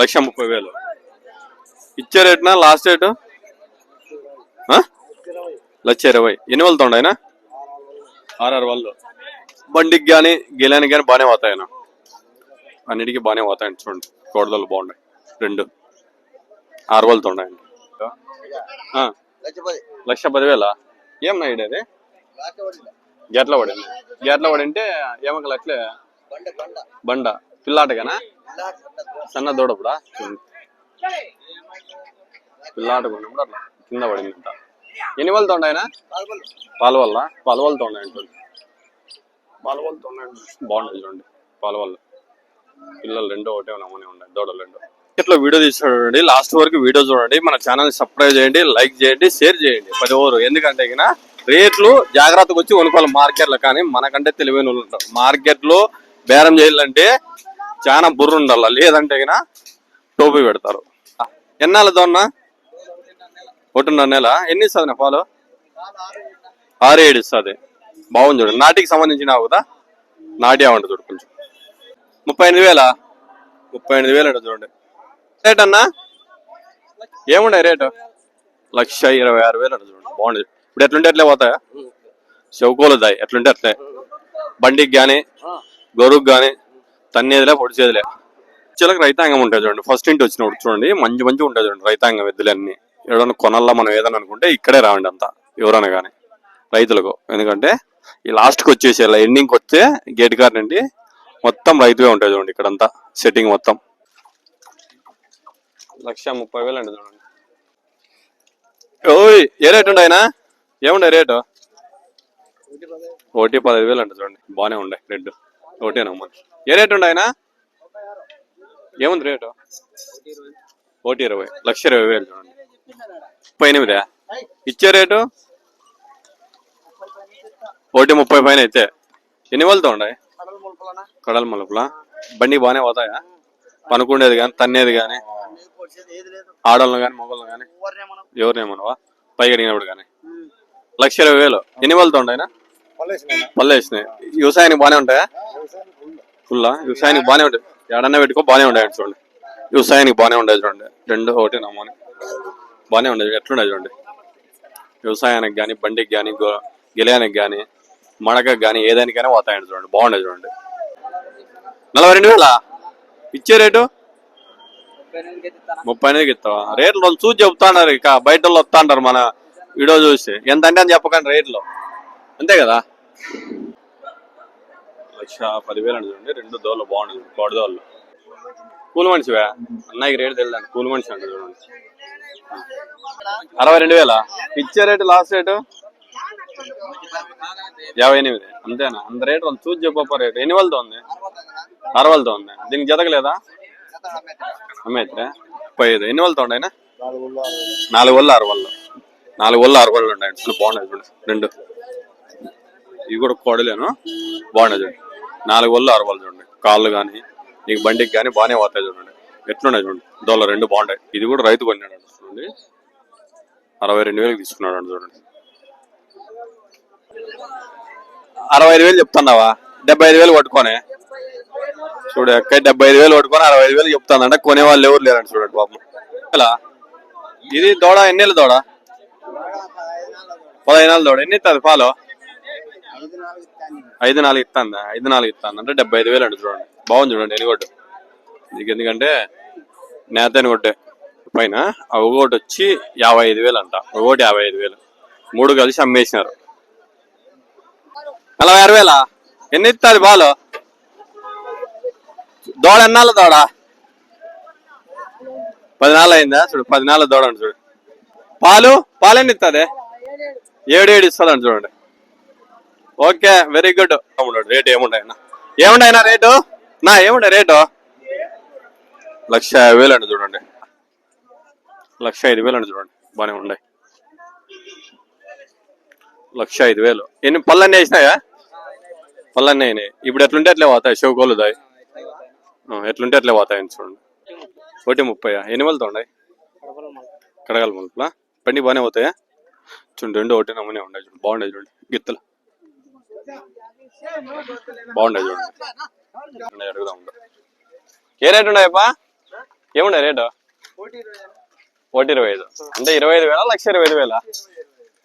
లక్ష ముప్పై వేలు. ఇచ్చే రేట్నా? Last rate? లక్ష ఇరవై. ఎన్ని వాళ్ళతో ఆయన? ఆర్ఆర్ వాళ్ళు బండికి కానీ గెలానికి కానీ బాగానే పోతాయన అన్నిటికీ బాగానే పోతాయండి చూడండి. కోడదలు బాగున్నాయి. రెండు. ఆరు వాళ్ళతో ఉన్నాయండి లక్ష పదివేల? ఏం నాయుడు అది? గేట్ల పడింది. గేట్ల పడింటే ఏమకలు అట్లే బండ. పిల్లాటగానా? సన్న దూడపుడా పిల్లాటకు ఉన్నప్పుడు అట్లా కింద పడింది అంట. ఎన్ని వాళ్ళతో ఉన్నాయన పాల వల్ల పాల వాళ్ళతో ఉన్నాయంట పాల వాళ్ళతో ఉన్నాయండి బాగుంటుంది చూడండి. పాల వల్ల పిల్లలు రెండో ఒకటే నమ్మనే ఉన్నాయి. దూడలు రెండు. ఇట్లా వీడియో తీసి చూడండి లాస్ట్ వరకు వీడియో చూడండి. మన ఛానల్ సబ్స్క్రైబ్ చేయండి లైక్ చేయండి షేర్ చేయండి. పది ఓవరు. ఎందుకంటే ఇక రేట్లు జాగ్రత్తగా వచ్చి కొనుక్కోవాలి మార్కెట్లో. కానీ మనకంటే తెలివైన వాళ్ళు ఉంటారు. మార్కెట్లో బేరం చేయాలంటే చాలా బుర్ర ఉండాలి? లేదంటే ఇక టోపీ పెడతారు. ఎన్నాళ్ళతో ఉన్నా ఒకటిన్నర నెల? ఎన్ని ఇస్తుంది పాలు? ఆరు ఏడు ఇస్తుంది. బాగుంది చూడండి నాటికి సంబంధించిన కదా? నాటి అవంట చూడు కొంచెం. ముప్పై ఎనిమిది వేలా? ముప్పై ఎనిమిది వేలు అంట చూడండి. రేట్ అన్నా? ఏముండే రేటు? లక్ష ఇరవై ఆరు వేలు అంట చూడండి. బాగుంది. ఇప్పుడు ఎట్లుంటే ఎట్లే పోతాయా? చెవుకోలు దాయి. ఎట్లుంటే అట్లే. బండికి కానీ గొరుకు కానీ తన్నేదిలే పొడిచేదిలే. చిలక రైతాంగం ఉంటుంది చూడండి. ఫస్ట్ ఇంటి వచ్చినప్పుడు చూడండి మంచి మంచి ఉంటుంది చూడండి రైతాంగం ఎద్దులన్నీ ఏదైనా కొనాలా మనం ఏదైనా అనుకుంటే ఇక్కడే రావండి అంతా ఎవరైనా కానీ. రైతులకు. ఎందుకంటే ఈ లాస్ట్కి వచ్చేసి ఇలా ఎండింగ్కి వస్తే గేట్ కార్ నుండి మొత్తం రైతువే ఉంటాయి చూడండి ఇక్కడంతా సెట్టింగ్ మొత్తం. లక్ష ముప్పై వేలు అండి చూడండి. ఓయ్ ఏ రేట్ ఉండే ఆయన? ఏముండే రేటు? ఒకటి పదహైదు వేలు అండి చూడండి. బాగానే ఉండే రెడ్ ఒకటేనమ్మా ఏ రేట్ ఉండే ఆయన? ఏముంది రేటు? ఒకటి ఇరవై. లక్ష ఇరవై వేలు చూడండి. ముప్పై ఎనిమిదా? ఇచ్చే రేటు? ఒకటి ముప్పై పైన అయితే ఎన్ని వాళ్ళతో ఉన్నాయి కడల మలుపులా? బండి బాగానే పోతాయా? పనుకుండేది కానీ తన్నేది కానీ ఆడవాళ్ళని కానీ మగవాళ్ళని కానీ ఎవరినేమనవా పైకి అడిగినప్పుడు కానీ లక్ష ఇరవై వేలు. ఎన్ని వాళ్ళతో ఉంటాయినా పళ్ళు వేసినాయి వ్యవసాయానికి బాగానే ఉంటాయా? ఫుల్లా? వ్యవసాయానికి బాగానే ఉంటాయి. ఏడన్నా పెట్టుకో బాగానే ఉంటాయి చూడండి. వ్యవసాయానికి బాగానే ఉంటాయి చూడండి. రెండు ఒకటి నమ్మని బాగానే ఉండేది ఎట్లుండదు చూడండి? వ్యవసాయానికి కానీ బండికి కానీ గెలయానికి కానీ మడకకి కానీ ఏదానికైనా పోతాయండి చూడండి. బాగుండేది చూడండి. నలభై రెండు వేల? ఇచ్చే రేటు? ముప్పై ఎనిమిదికి ఇస్తావా? రేట్లు వాళ్ళు చూసి చెప్తాన్నారు ఇక. బయట వాళ్ళు వస్తా అంటారు మన వీడియో చూసి. ఎంత అంటే అని చెప్పకండి రేట్లు. అంతే కదా? లక్ష పదివేలు అండి చూడండి రెండు దోళ్ళు బాగుండదు కోడి దోళ్ళు కూలి మనిషివే? అన్నయ్యకి రేటు తెలియదు కూలి మనిషి అండి చూడండి. అరవై రెండు వేల? పిచ్చే రేటు లాస్ట్ రేటు? యాభై ఎనిమిది అంతేనా? అంత రేటు వాళ్ళు చూసి చెప్పప్ప రేటు. ఎన్ని వాళ్ళతో ఉంది? అరవలతో ఉంది. దీనికి జతకలేదా? అమ్మేస్తే ముప్పై ఐదు. ఎన్ని వాళ్ళతో ఉన్నాయినా నాలుగు వల్ల ఆరు వాళ్ళు నాలుగు వల్ల ఆరు వాళ్ళు ఉండే బాగున్నాయి రెండు. ఇవి కూడా కోడలేను? బాగున్నాయి చూడండి. నాలుగు వల్ల ఆరు వల్ల చూడండి. కాళ్ళు కానీ నీకు బండికి కానీ బాగానే పోతాయి చూడండి. ఎట్లున్నాయి చూడండి. దోళ్ళ రెండు బాగుంటాయి. ఇది కూడా రైతు కొన్నాడు చూడండి అరవై రెండు వేలకు తీసుకున్నాడు అండి చూడండి. అరవై ఐదు వేలు చెప్తున్నావా? డెబ్బై ఐదు వేలు పట్టుకొని చూడు ఎక్కడ డెబ్బై ఐదు వేలు పట్టుకొని అరవై ఐదు వేలు చెప్తానంటే. కొనే వాళ్ళు ఎవరు లేరండి చూడండి పాపం ఎలా? ఇది దోడ ఎన్ని దూడ? పదహైదు నెలలు దూడ. ఎన్ని ఇస్తుంది పాలు? ఐదు నాలుగు ఇస్తాను ఐదు నాలుగు ఇస్తాను అంటే డెబ్బై ఐదు వేలు అండి చూడండి. బాగుంది చూడండి ఎనిగొడ్డు ఇది ఎందుకంటే నేత ఎనిగొడ్డే పైన ఆ ఒకటి వచ్చి యాభై ఐదు వేలు అంట. ఒకటి యాభై ఐదు వేలు. మూడు కలిసి అమ్మేసినారు. నలభై ఆరు వేలా? ఎన్ని ఇస్తుంది పాలు దోడ ఎన్నాళ్ళ దోడ? పది నాలుగు అయిందా? చూడు పది నాలుగు దోడ అండి చూడు. పాలు? పాలు ఎన్ని ఇస్తుంది ఏడు ఏడు ఇస్తుందండి చూడండి. ఓకే వెరీ గుడ్ రేట్ ఏముంటాయన్నా ఏముంటాయినా రేటు నా ఏముండే రేటు లక్ష యాభై వేలు అండి చూడండి. లక్ష ఐదు వేలు అండి చూడండి. బాగానే ఉన్నాయి. లక్ష ఐదు వేలు. ఎన్ని పళ్ళన్నీ వేసినాయా? పళ్ళన్నీ అయినాయి. ఇప్పుడు ఎట్లుంటే అట్లే పోతాయి. షోకోలు దాయి ఎట్లుంటే అట్లే పోతాయని చూడండి. ఒకటి ముప్పై ఎన్ని వెళ్తా ఉన్నాయి? కడగల మలుపులా? బండి బాగానే పోతాయా? చూడండి రెండు ఒకటి నమ్మనే ఉన్నాయి. చూడండి బాగుండే చూడండి. గిత్తలు. బాగుండే చూడండి అడుగుదాం. ఏ రేట్ ఉన్నాయప్పా ఏముండే రేటు? ఒకటి ఇరవై ఐదు. అంటే ఇరవై ఐదు వేల లక్ష ఇరవై ఐదు వేల?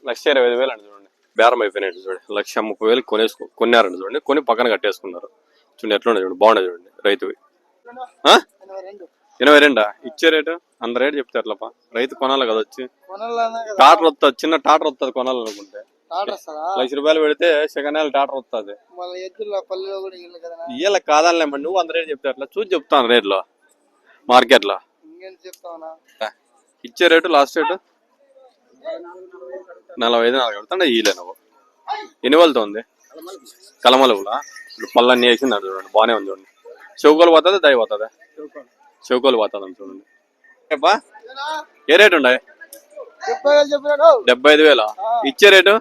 లక్ష ఇరవై ఐదు వేలు అండి చూడండి. బేరం అయిపోయినట్టు చూడండి లక్ష ముప్పై వేలు కొనేసుకో కొన్నారండి చూడండి. కొని పక్కన కట్టేసుకున్నారు. చూడండి ఎట్లా చూడండి బాగుండదు చూడండి రైతువి? ఎనభై రెండా? ఇచ్చే రేటు? అంత రేటు చెప్తే ఎట్లపా రైతు కొనాలి కదా వచ్చి. టాటర్ వస్తుంది చిన్న టాటర్ వస్తుంది కొనాలనుకుంటే. లక్ష రూపాయలు పెడితే సెకండ్ హ్యాండ్ టాటర్ వస్తుంది. ఇయ్యాల కాదాలే నువ్వు అంత రేటు చెప్తే ఎట్లా చూసి చెప్తాను రేట్లో మార్కెట్లో. ఇచ్చే రేటు లాస్ట్ రేటు? నలభై ఐదు నలభై పెడతాండే ఈలే నువ్వు. ఎన్ని వాళ్ళతో ఉంది కలమలుగులా ఇప్పుడు పళ్ళన్నీ వేసింది చూడండి బాగానే ఉంది చూడండి. చెవుకోలు పోతుంది దయ పోతుంది? చెవుకోలు పోతుంది అని చూడండి. ఏ రేటు ఉండే డెబ్బై ఐదు వేల? ఇచ్చే రేటు?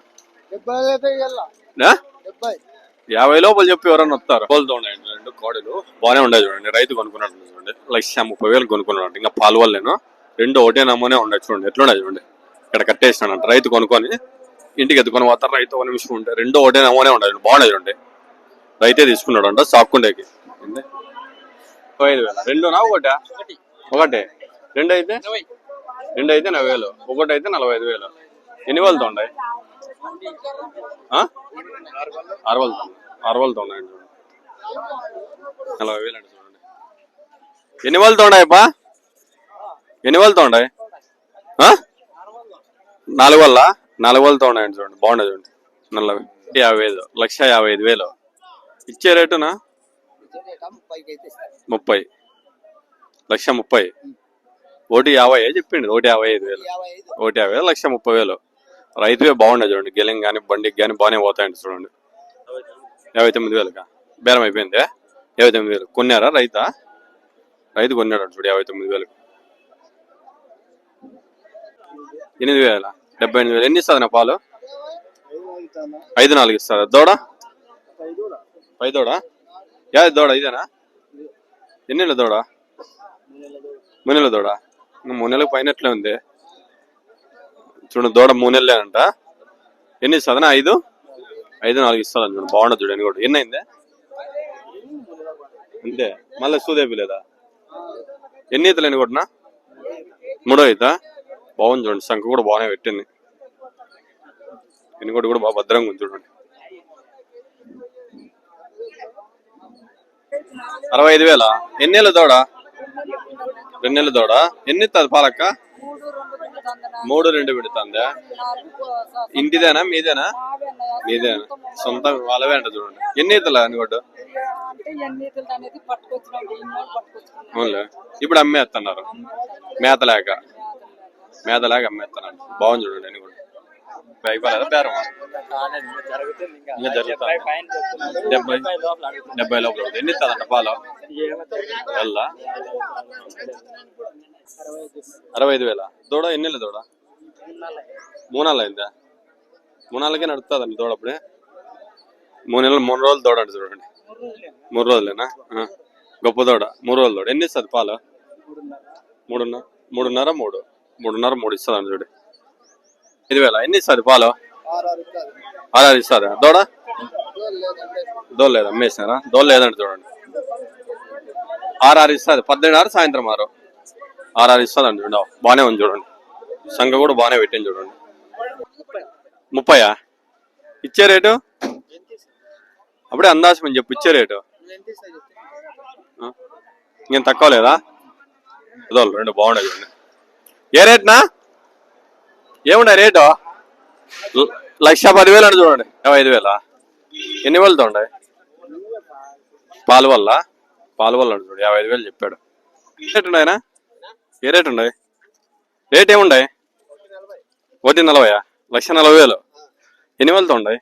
యాభై లోపల చెప్పి ఎవరన్నా వస్తారు? కోళ్ళతో ఉన్నాయండి రెండు కోడలు. బాగానే ఉండేది చూడండి. రైతు కొనుక్కున్నాడు చూడండి. లక్ష ముప్పై వేలు కొనుక్కున్నాడు ఇంకా పాలు వాళ్ళేను రెండు ఒకటే నమ్మనే ఉన్నాయి చూడండి. ఎట్లున్నాయి చూడండి? ఇక్కడ కట్టేసినాడంట రైతు కొనుక్కొని ఇంటికి ఎత్తుకొని పోతారు. రైతు ఒక నిమిషం ఉంటే రెండు ఒకటే నమ్మనే ఉన్నాయి బాగున్నాయి చూడండి. రైతే తీసుకున్నాడు అంట? ముప్పై ఐదు వేల? రెండునా? ఒకటా? ఒకటే. రెండు అయితే రెండు అయితే నలభై వేలు. ఒకటి అయితే నలభై ఐదు వేలు. ఎన్ని వాళ్ళతో ఉన్నాయి ఆ? అరవలతో ఉన్నాయండి చూడండి నలభై వేలు అండి చూడండి. ఎన్ని వాళ్ళతో ఉన్నాయప్పా ఎన్ని వాళ్ళతో ఉన్నాయి? ఆ? నాలుగు వల్ల? నాలుగు వాళ్ళతో ఉన్నాయండి చూడండి. బాగుండదు చూడండి. నలభై యాభై ఐదు లక్ష యాభై ఐదు వేలు. ఇచ్చే రేటునా. ముప్పై. లక్ష ముప్పై. ఒకటి యాభై చెప్పిండు? ఒకటి యాభై ఐదు వేలు. ఒకటి యాభై వేలు లక్ష ముప్పై వేలు. రైతువే బాగుండే చూడండి. గెలింగ్ కానీ బండికి కానీ బాగానే పోతాయండి చూడండి. యాభై తొమ్మిది వేలుగా బేరం అయిపోయింది? యాభై తొమ్మిది వేలు. కొన్నారా రైతా? రైతు కొన్నాడు చూడు యాభై తొమ్మిది వేలు. ఎనిమిది వేల? డెబ్బై ఎనిమిది వేలు. ఎన్ని ఇస్తుంది నా పాలు? ఐదు నాలుగు ఇస్తారా? దూడ? పై దూడ యాది దూడ ఇదేనా? ఎన్ని దూడ? మునెల దూడ. మునెలకు మూడు పైనట్లే ఉంది? చూడు దూడ మూడు అంట. ఎన్ని సదన ఐదు? ఐదు నాలుగు ఇస్తాను చూడండి బాగుండదు చూడండి కూడా ఎన్ని అయిందే? అంతే. మళ్ళీ సూదేపి లేదా ఎన్ని ఈతలు ఎన్ని కొట్టినా? మూడో ఈత. బాగుంది చూడండి శంఖ కూడా బాగానే పెట్టింది. ఎన్ని కూడా బాగా భద్రంగా ఉంది చూడండి. అరవై ఐదు వేల? ఎన్నేళ్ళ దూడ? రెండు దూడ. ఎన్ని ఇస్తుంది పాలక్క? మూడు రెండు పెడుతుందా? ఇంటిదేనా? మీదేనా? మీదేనా సొంత వాళ్ళవే అంట చూడండి. ఎన్ని పట్టుకొచ్చుకున్నాం అవునులే. ఇప్పుడు అమ్మేస్తున్నారు మేత లేక మేత లేక అమ్మేస్తున్నారు బాగుంది చూడండి అని కూడా. అయిపోలేదా బేరం ఇంకా జరుగుతా డెబ్బై డెబ్బై లోపల. ఎన్ని ఇస్తుందంట పాలు? వెళ్ళా అరవై ఐదు వేల? దూడ ఎన్ని నెలలు దూడ? నెలలు అయిందా? మూడు నెలలకే నడుస్తుందండి దూడ అప్పుడే. మూడు నెలలు మూడు రోజులు దూడ అంటే చూడండి. మూడు రోజులేనా. గొప్ప దూడ. మూడు రోజులు దూడ. ఎన్ని ఇస్తుంది పాలు? మూడున్నర. మూడున్నర మూడు. మూడున్నర మూడు ఇస్తుంది చూడు. ఐదు వేల? ఎన్ని ఇస్తుంది పాలు? ఆర్ఆర్ ఆరు ఇస్తుంది దూడ? లేదంటే దోలు లేదు? అమ్మేసినారా? దోలు లేదండి చూడండి. ఆర్ఆర్ ఇస్తుంది పద్దెనిమిది ఆరు సాయంత్రం ఆరు. ఆర్ఆర్ ఆరు ఇస్తుంది అండి. చూడండి బాగానే ఉంది చూడండి. సంఘ కూడా బాగానే పెట్టింది చూడండి. ముప్పయా? ఇచ్చే రేటు? అప్పుడే అందాసం చెప్పు ఇచ్చే రేటు. ఇంకేం తక్కువ లేదా? రెండు బాగున్నాయి చూడండి. ఏ రేట్నా? ఏమున్నాయి రేటు? లక్ష పదివేలు అని చూడండి. యాభై ఐదు వేలా? ఎన్ని వేలతో ఉన్నాయి పాలు వల్ల? పాలు వల్ల చూడు యాభై ఐదు వేలు చెప్పాడు. ఏ రేట్ ఉన్నాయనా ఏ రేట్ ఉన్నాయి రేట్ ఏముండాయి ఒకటి నలభయా? లక్ష నలభై వేలు. ఎన్ని వేలతో ఉన్నాయి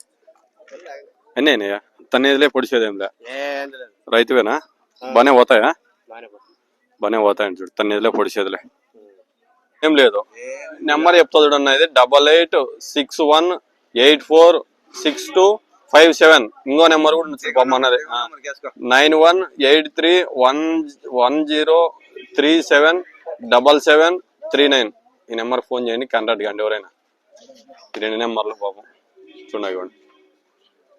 ఎన్ని అయినాయా? తన్నేదిలే పొడిచేది లే. రైతువేనా? బాగానే పోతాయా? బాగానే పోతాయని చూడు తన్నేదిలే పొడిచేదిలే ఏం లేదు. నెంబర్ చెప్తా చూడండి ఇది double eight six one eight four six two five seven. ఇంకో నెంబర్ కూడా పొమ్మన్నది nine one eight three one one zero three seven double seven three nine. ఈ నెంబర్ ఫోన్ చేయండి. కాంటాక్ట్ కండి ఎవరైనా. ఈ రెండు నెంబర్లు పాపం చూడండి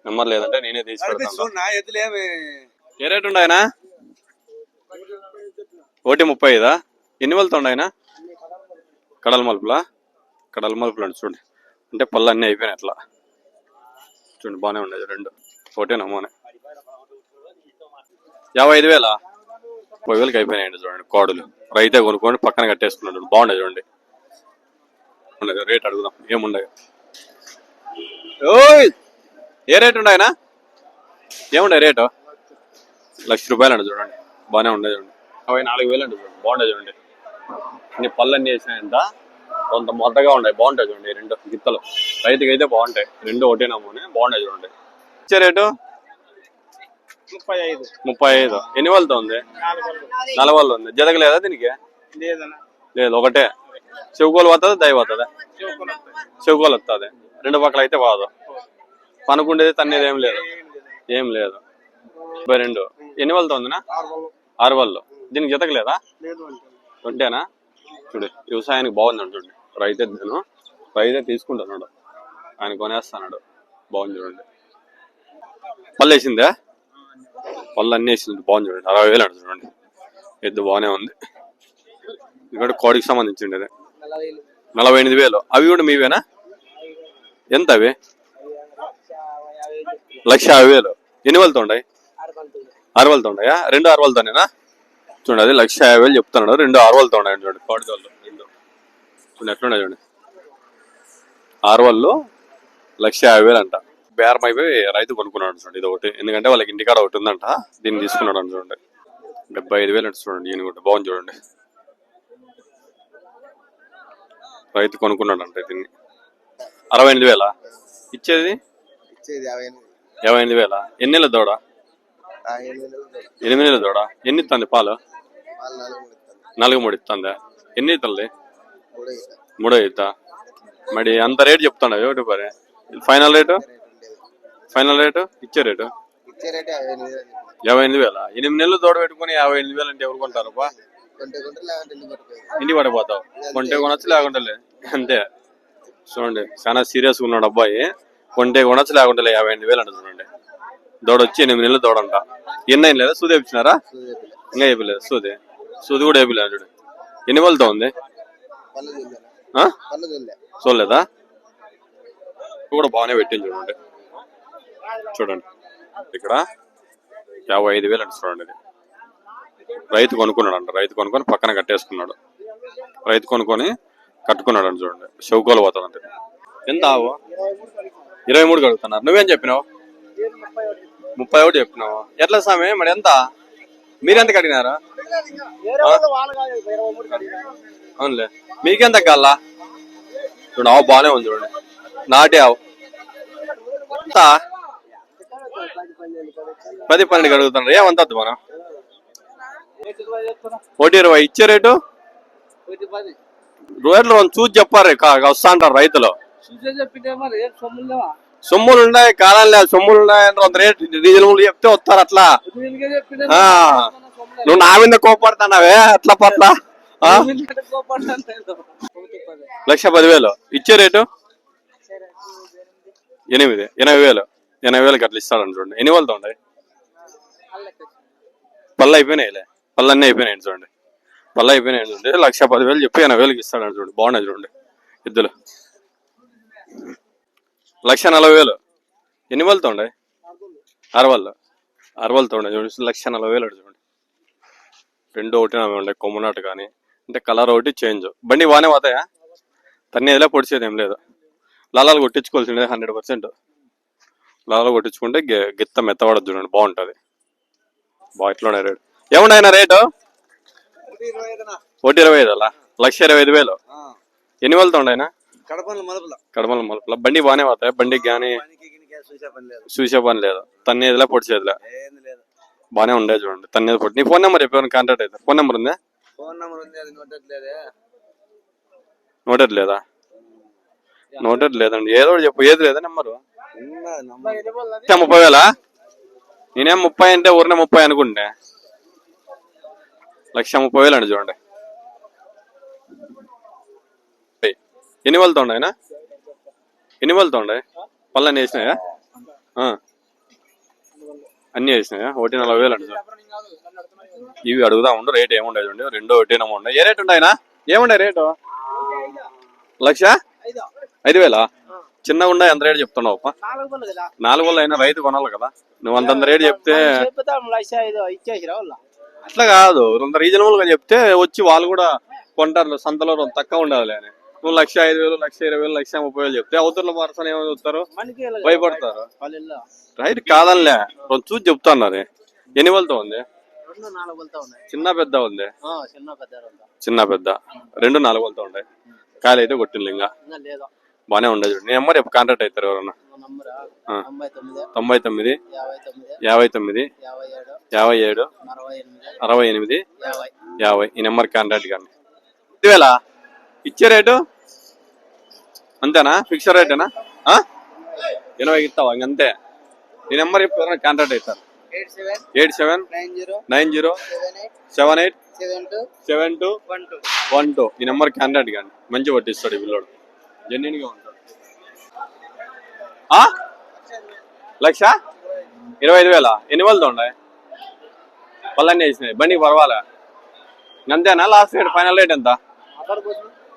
నెంబర్ లేదంటే నేనే తీసి పెడతాను. ఏ రేట్ ఉన్నాయనా ఒకటి ముప్పై ఐదా? ఎన్ని వెళ్తా ఆయన కడల మలుపులా? కడల మలుపులు అండి చూడండి. అంటే పళ్ళు అన్నీ అయిపోయినాయి అట్లా. చూడండి బాగానే ఉండేది రెండు. ఒకటే నమూనే. యాభై ఐదు వేలా? ముప్పై వేలకి అయిపోయినాయండి చూడండి కోడలు. రైతే కొనుక్కొని పక్కన కట్టేసుకున్నాడు బాగుండే చూడండి. ఉండదు రేట్ అడుగుదాం ఏముండగా ఓయ్! ఏ రేట్ ఉన్నాయనా ఏముండే రేటు? లక్ష రూపాయలు అండి చూడండి. బాగానే ఉండే చూడండి. అవి నాలుగు వేలు అండి చూడండి బాగుండే చూడండి. అన్ని పళ్ళన్నీ వేసినాయంత కొంత మొద్దగా ఉన్నాయి బాగుంటాయి చూడండి రెండు గిత్తలు. రైతుకి అయితే బాగుంటాయి. రెండు ఒకటే నమూనే బాగుంటాయి చూడండి. ఇచ్చే రేటు? ముప్పై ఐదు. ముప్పై ఐదు. ఎన్ని వాళ్ళతో ఉంది? నాలుగు వాళ్ళు ఉంది. జతకలేదా దీనికి? లేదు ఒకటే. చెవుకోలు వస్తుంది దయ వస్తుందా చెవుకోలు వస్తుంది రెండు పక్కల అయితే బాదు పనుకుండేది తన్నేది ఏం లేదు. ఏం లేదు. ముప్పై రెండు. ఎన్ని వాళ్ళతో ఉందినా? ఆరు వాళ్ళు దీనికి జతకలేదా? ఉంటేనా చూడు వ్యవసాయానికి బాగుంది చూడండి రైతే నేను రైతే తీసుకుంటున్నాడు. ఆయన కొనేస్తున్నాడు. బాగుంది చూడండి. పళ్ళు వేసిందా పళ్ళు అన్నీ వేసింది. బాగుంది చూడండి. అరవై వేలు అంట చూడండి. ఎద్దు బాగానే ఉంది. ఇక్కడ కోడికి సంబంధించింది ఇది. నలభై ఎనిమిది వేలు. అవి కూడా మీవేనా? ఎంత అవి? లక్ష యాభై వేలు. ఎన్ని వేలతో ఉన్నాయి ఆరు ఉన్నాయా రెండు అరవలతోనేనా చూడండి అది లక్ష యాభై వేలు చెప్తున్నాడు. రెండు ఆరు వేలతో ఉన్నాయి చూడండి కోడిదోళ్ళు రెండు. చూడండి ఎట్లున్నాయి చూడండి. ఆరు వాళ్ళు లక్ష యాభై వేలు అంట. బేరం అయిపోయి రైతు కొనుక్కున్నాడు చూడండి ఇది ఒకటి. ఎందుకంటే వాళ్ళకి ఇంటికాడ ఒకటి ఉందంట దీన్ని తీసుకున్నాడు అని చూడండి. డెబ్బై ఐదు వేలు అంటే చూడండి ఈయన కూడా. బాగుంది చూడండి. రైతు కొనుక్కున్నాడు అంటే దీన్ని. అరవై ఎనిమిది వేల? ఇచ్చేది? ఇచ్చేది యాభై ఎనిమిది. వేల? ఎన్ని నెలల దూడ. ఎనిమిది నెలలు దూడ? ఎన్ని ఇస్తుంది పాలు? నాలుగు మూడు ఇస్తుందా? ఎన్ని ఇస్తుంది మూడే ఇస్తా మరి అంత రేటు చెప్తాడు ఒకటి పరే ఫైనల్ రేటు? Final rate? ఇచ్చే రేటు? యాభై ఎనిమిది వేల? ఎనిమిది నెలలు తోడ పెట్టుకుని యాభై ఎనిమిది వేలు అంటే ఎవరు కొంటారు ఇంటికి పడిపోతావు. కొంటే కొనొచ్చు లేకుంటే లే. అంతే. చూడండి చాలా సీరియస్ ఉన్నాడు అబ్బాయి. కొంటే కొనొచ్చు లేకుంటే లే యాభై ఎనిమిది వేలు అంట చూడండి. దోడ వచ్చి ఎనిమిది నెలలు దోడంట ఎన్ని అయిన లేదా? సూది చెప్పలేదు ఇంకా వేయలేదు సూది సూది కూడా వేయలేదు చూడు ఎన్ని వాళ్ళతో ఉంది? ఆ? చూడలేదా? కూడా బాగానే పెట్టింది చూడండి. చూడండి. ఇక్కడ యాభై ఐదు వేలు అంటే చూడండి ఇది. రైతు కొనుక్కున్నాడు అంట రైతు కొనుక్కొని పక్కన కట్టేసుకున్నాడు. రైతు కొనుక్కొని కట్టుకున్నాడు అని చూడండి. చౌకోలు పోతుంది అంటే ఎంత ఆవు? ఇరవై మూడు కడుగుతున్నారు. నువ్వేం చెప్పినావు? ముప్పై ఒకటి చెప్పినావు? ఎట్లా స్వామి? మరి ఎంత? మీరెంత కడిగినారా? అవునులే. మీకెంత కల్లా? చూడండి ఆవు బాగానే ఉంది చూడండి నాటి ఆవు. పది పన్నెండు కడుగుతున్నారు. ఏమంతద్దు మనం? ఒకటి ఇరవై. ఇచ్చే రేటు? మనం చూసి చెప్పారు వస్తా అంటారు రైతులు. సొమ్ములు ఉన్నాయి కాలం లేదు. సొమ్ములు ఉన్నాయి అని కొంత రేట్ రీజనబుల్ చెప్తే వస్తారు అట్లా. నువ్వు నా మీద కోపడుతున్నావే? అట్లా పట్ల? లక్ష పదివేలు. ఇచ్చే రేటు? ఎనిమిది. ఎనభై వేలు. ఎనభై వేలకి అట్లా ఇస్తాడని చూడండి. ఎన్ని వాళ్ళతో ఉన్నాయి పళ్ళు అయిపోయినాయిలే పళ్ళు అన్నీ అయిపోయినాయి చూడండి. పళ్ళు అయిపోయినాయి చూడండి. లక్ష పదివేలు చెప్పి ఎనభై వేలకి ఇస్తాడని చూడండి. బాగున్నాయి చూడండి. ఇద్దరు లక్ష నలభై వేలు. ఎన్ని వాళ్ళతో ఉన్నాయి అరవళ్ళు అరవళ్ళతో ఉన్నాయి చూడండి లక్ష నలభై వేలు చూడండి రెండు ఒకటి నలభై ఉండే కొమ్మనాటు కానీ. అంటే కలర్ ఒకటి చేంజ్. బండి బాగానే పోతాయా? తన్నేదిలా పొడిచేది ఏం లేదు. లాలాలు కొట్టించుకోవాల్సిందే హండ్రెడ్ పర్సెంట్. లాలాలు కొట్టించుకుంటే గి- గిత్త మెత్తపడదు చూడండి బాగుంటుంది. బాగా ఇట్లా రేటు. ఏమున్నాయినా రేటు? ఒకటి ఇరవై ఐదు అలా? లక్ష ఇరవై ఐదు వేలు. ఎన్ని వేలతో ఉన్నాయినా కడపలు మలుపుల. కడమల మలుపుల? బండి బాగానే పోతాయి బండికి కానీ చూసే పని లేదు. తన్నేదిలా పొడిచేదిలా? ఏంది లేదు. బాగానే ఉండే చూడండి. తన్నేది పొడి నీ ఫోన్ నెంబర్ చెప్పి కాంటాక్ట్ అయితే. ఫోన్ నెంబర్ ఉందా? ఫోన్ నెంబర్ ఉంది అది నోటట్లేదే నోటెడ్ లేదా? నోటెడ్ లేదండి. ఏదో చెప్పు. ఏది లేదా నెంబరు? లక్ష ముప్పై వేలా? నేనేం ముప్పై అంటే ఊరినే ముప్పై అనుకుంటే. లక్ష ముప్పై వేలు అండి చూడండి. ఎన్ని వాళ్ళతో ఉన్నాయినా ఎన్ని వాళ్ళతో ఉన్నాయి పళ్ళని వేసినాయా? ఆ. అన్ని వేసినాయా? ఒకటి నలభై వేలు అండి ఇవి అడుగుదా ఉండు రేట్ ఏముండదు చూడండి. రెండో ఒకటి నమ్మ ఉండే ఏ రేట్ ఉంటాయినా ఏముండే రేటు? లక్ష? ఐదు వేలా? చిన్నగా ఉండే ఎంత రేటు చెప్తున్నావు అప్ప? నాలుగు పళ్ళు వందలు అయినా రైతు కొనాలి కదా. నువ్వు అంతంత రేటు చెప్తే అట్లా కాదు. కొంత రీజనబుల్గా చెప్తే వచ్చి వాళ్ళు కూడా కొంటారు. సంతలో తక్కువ ఉండాలి అని. నువ్వు లక్ష ఐదు వేలు లక్ష ఇరవై వేలు లక్ష ముప్పై వేలు చెప్తే అవతల పర్సన్ ఏమో చెప్తారు మనకి భయపడతారు. రైట్ కాదనిలే. కొంచెం చూసి చెప్తున్నారు. ఎన్ని వాళ్ళతో ఉంది? చిన్న పెద్ద ఉంది. చిన్న పెద్ద రెండు. నాలుగు వాళ్ళతో ఉంటాయి కాయలు అయితే కొట్టింది ఇంకా. బానే ఉండదు చూడు. నేను నెంబర్ కాంటాక్ట్ అవుతారు ఎవరన్నా. తొంభై తొమ్మిది. యాభై తొమ్మిది. యాభై ఏడు. అరవై ఎనిమిది. యాభై. ఈ నెంబర్ కాంటాక్ట్ కానీ వేల ఇచ్చే రేటు? అంతేనా? ఫిక్స్డ్ రేటేనా ఆ? ఎనభై ఇస్తావా? ఇంకంతే ఈ నెంబర్ చెప్పి కాంటాక్ట్ అవుతారు. Eight seven nine zero seven eight seven two one two one two ఈ నెంబర్ కాంటాక్ట్ కానీ మంచి పట్టిస్తాడు ఈ పిల్లోడు. జెన్యున్గా ఉంటాడు. ఆ? లక్ష? ఇరవై ఐదు వేల? ఎన్ని వాళ్ళతో ఉన్నాయి పళ్ళన్నీ వేసినాయి బండికి పర్వాలే. అంతేనా? లాస్ట్ రేట్ ఫైనల్ రేట్ ఎంత?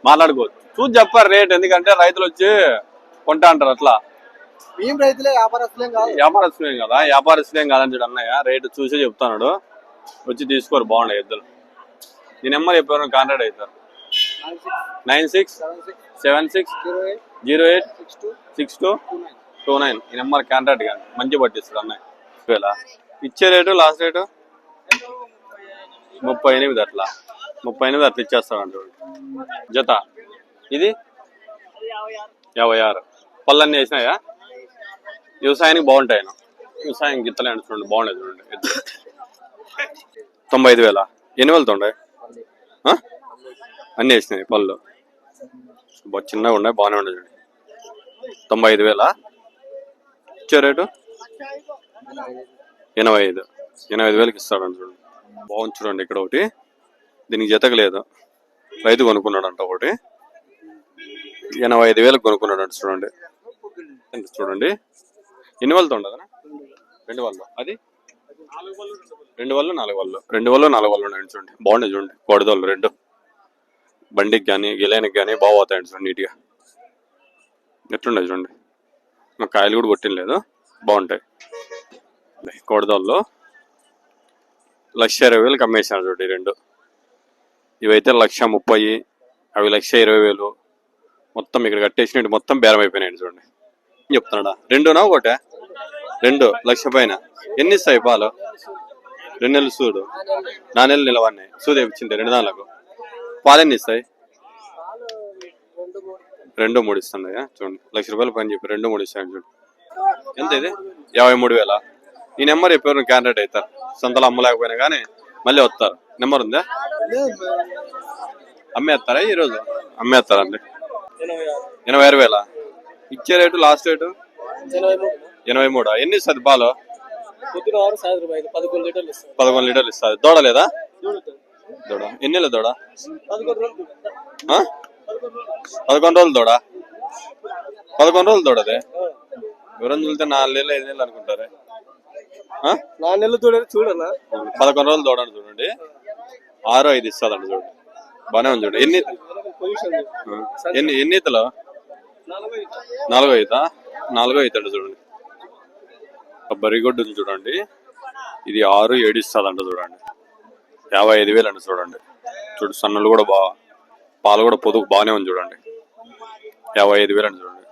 మాట్లాడుకోవచ్చు. చూసి చెప్పారు రేట్ ఎందుకంటే రైతులు వచ్చి కొంటా అంటారు అట్లా. మేము రైతులే వ్యాపారస్తులేం కాదు. వ్యాపారస్తులేం కదా వ్యాపారస్తులేం కాదని చూడు అన్నయ్య రేటు చూసి చెప్తున్నాడు. వచ్చి తీసుకోరు బాగున్నాయి ఎద్దులు ఈ నెంబర్ చెప్పారు కాంటాక్ట్ అవుతారు? Nine six seven six zero eight six two two nine. ఈ నెంబర్ కాంటాక్ట్ కానీ మంచి పట్టిస్తాడు అన్నయ్య. ఇచ్చే రేటు లాస్ట్ రేటు? ముప్పై ఎనిమిది అట్లా. ముప్పై ఎనిమిది అట్లా ఇచ్చేస్తాడు జత. ఇది? యాభై ఆరు. పళ్ళన్నీ వేసినాయా? వ్యవసాయానికి బాగుంటాయి ఆయన వ్యవసాయం గిత్తలే అంటే చూడండి బాగుండేది చూడండి. తొంభై ఐదు వేల. ఎన్ని వేలతో ఉండే అన్నీ వేసినాయి పళ్ళు. చిన్నగా ఉన్నాయి బాగానే ఉండే చూడండి. తొంభై ఐదు వేల. ఇచ్చే రేటు? ఎనభై ఐదు. ఎనభై ఐదు వేలకి ఇస్తాడంట చూడండి. బాగుంది చూడండి ఇక్కడ ఒకటి. దీనికి జతకు రైతు కొనుక్కున్నాడంట ఒకటి. ఎనభై ఐదు వేలకు కొనుక్కున్నాడంట చూడండి. చూడండి. ఎన్ని వాళ్ళతో ఉండదు రెండు వాళ్ళు అది? రెండు వాళ్ళు నాలుగు వాళ్ళు రెండు వాళ్ళు నాలుగు వాళ్ళు ఉన్నాయండి చూడండి. బాగుండే చూడండి. కోడదోళ్ళు రెండు. బండికి కానీ గిలైనకి కానీ బాగుతాయండి చూడండి నీట్గా. ఎట్లుండే చూడండి. మా కాయలు కూడా కొట్టిన లేదు. బాగుంటాయి. కోడదోళ్ళు లక్ష ఇరవై వేలకు అమ్మేసాను చూడండి రెండు. ఇవైతే లక్ష ముప్పై అవి లక్ష ఇరవై వేలు. మొత్తం ఇక్కడ కట్టేసినట్టు మొత్తం బేరం అయిపోయినాయండి చూడండి. చెప్తున్నాడా? రెండునా ఒకటే? రెండు లక్ష పైన. ఎన్ని ఇస్తాయి పాలు? రెండు నెలలు సూడు. నా నెలలు నిలవన్నాయి సూది ఇచ్చింది రెండు దానిలకు పాలు ఎన్ని ఇస్తాయి? రెండు మూడు ఇస్తున్నాయా? చూడండి. లక్ష రూపాయలు పని చెప్పి రెండు మూడు ఇస్తాను చూడండి ఎంత ఇది? యాభై మూడు వేల? ఈ నెంబర్ చెప్పారు క్యాండిడేట్ అవుతారు? సొంతలో అమ్మలేకపోయినా కానీ మళ్ళీ వస్తారు. నెంబర్ ఉందా? అమ్మేస్తారా ఈరోజు? అమ్మేస్తారండి ఎనభై ఆరు వేల? ఇచ్చే రేటు లాస్ట్ రేటు? ఎనభై మూడు. ఎన్ని ఇస్తుంది పాలు? పదకొండు లీటర్లు పదకొండు లీటర్లు ఇస్తుంది. దూడ లేదా? దూడ. ఎన్ని దూడ? పదకొండు రోజులు ఆ? పదకొండు రోజులు దూడ? పదకొండు రోజులు దూడదే వివరం చూస్తే నాలుగు నెలలు ఐదు నెలలు అనుకుంటారే? నా నెలలు చూడండి చూడన్నా పదకొండు రోజులు దూడ చూడండి. ఆరు ఐదు ఇస్తుందండి చూడండి. బాగానే ఉంది చూడండి. ఎన్ని. ఎన్ని ఎన్ని ఈతలు? నలభై నాలుగో ఈత? నాలుగో ఈత అండి చూడండి. బరిగొడ్డు ఉంది చూడండి. ఇది ఆరు ఏడు ఇస్తుందంట చూడండి. యాభై ఐదు వేలు అండి చూడండి. చూడు సన్నలు కూడా బాగా పాలు కూడా పొదుగు బాగానే ఉంది చూడండి. యాభై ఐదు వేలు అండి చూడండి.